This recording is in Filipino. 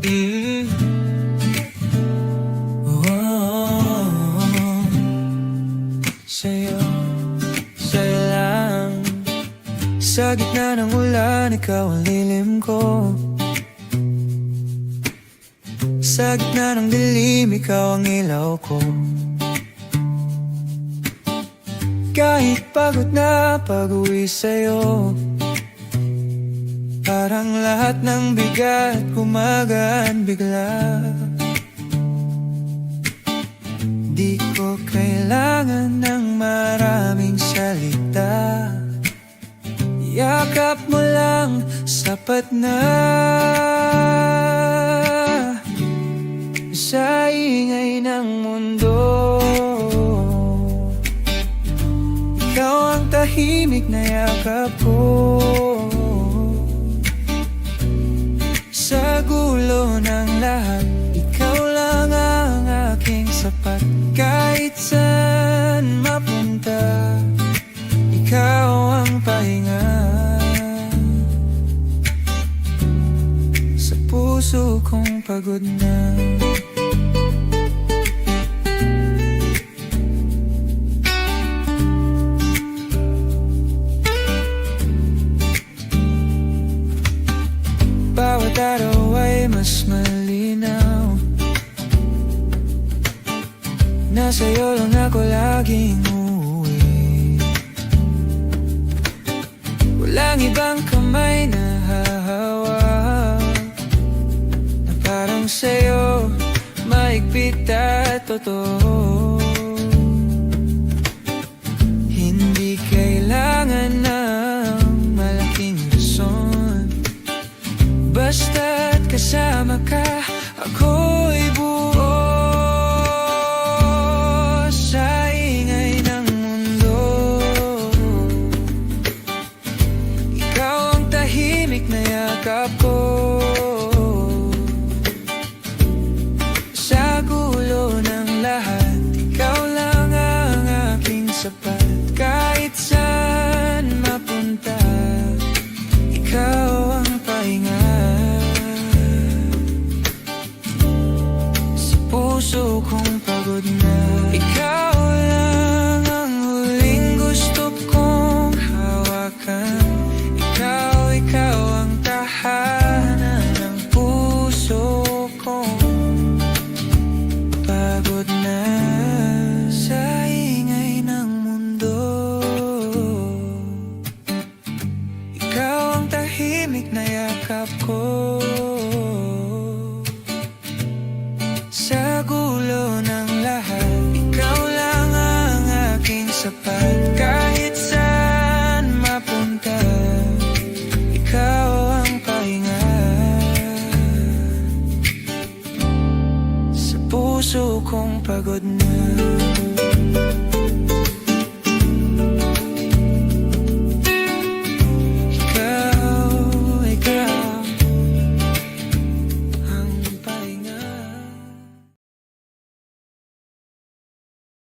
Mm. Oh, sa'yo, sa'yo lang. Sa ulan, ikaw ang ko. Sa gitna dilim, ikaw ang ilaw ko. Kahit pagod na pag-uwi sa'yo Parang lahat ng bigat gumagaan bigla. Di ko kailangan ng maraming salita. Yakap mo lang sapat na. Sa ingay ng mundo. Ikaw ang tahimik na yakap ko Sa gulo ng lahat Ikaw lang ang aking sapat. Kahit saan mapunta Ikaw ang pahinga. Sa puso kong pagod na Nasa'yo lang ako laging uuwi. Walang ibang kamay na hahawak Na parang sa'yo maigpit at totoo. Hindi kailangan ng malaking rason. Basta't kasama ka, ako'y tahimik na yakap ko. Sa gulo ng lahat Ikaw lang ang aking sapat. Kahit saan mapunta Ikaw ang pahinga. Sa puso kong pagod na